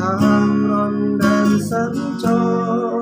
ทางร่อนแดนสัญจร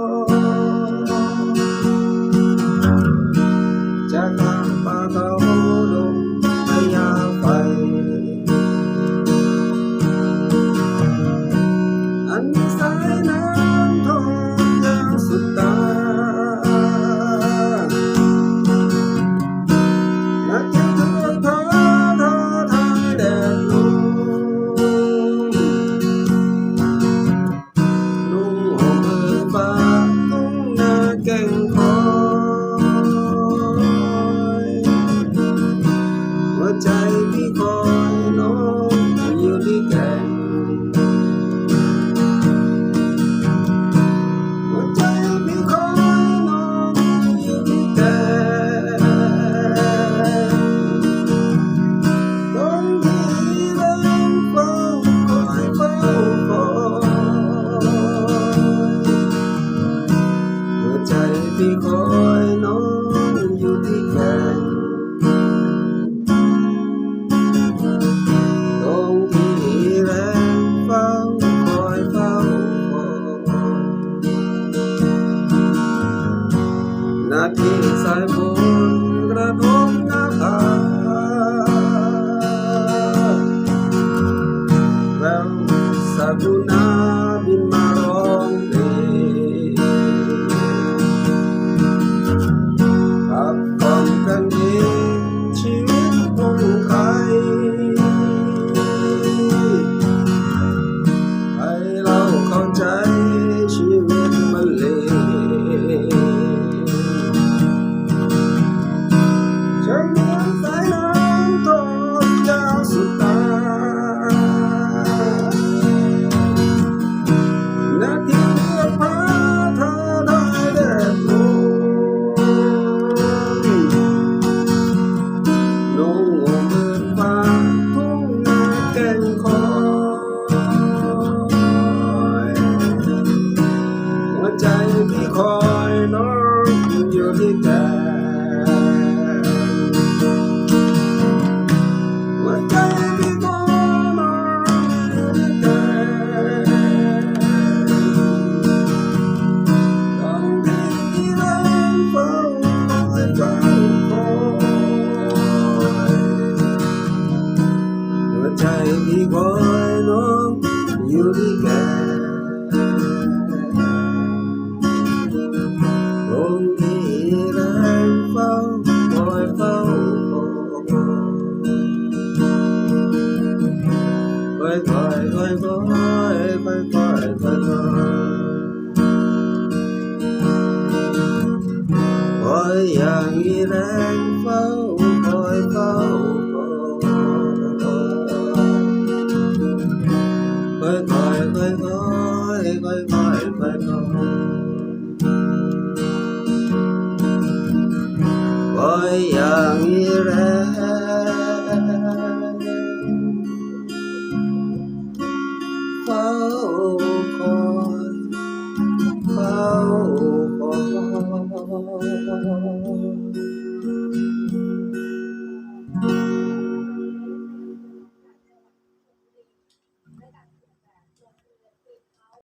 วใจพี่คอยน้องอยู่ที่แก่งหัวใจพี่คอยน้องอยู่ที่แก่งตรงที่เริ่มเฝ้าคอยเฝ้าคอยหัวใจพี่คอยน้อง salmon gradong naka Well, sa guna ใจพี่คอยน้องอยู่ที่แก่ ลงที่แรงเฝ้าคอยเฝ้าคอยคอยคอยคอยคอยคอยคอยคอยอย่างมีแรง อยคอยคอยคอยคอยคอยคอยคอยคอยอย่างมีแรงเฝ้า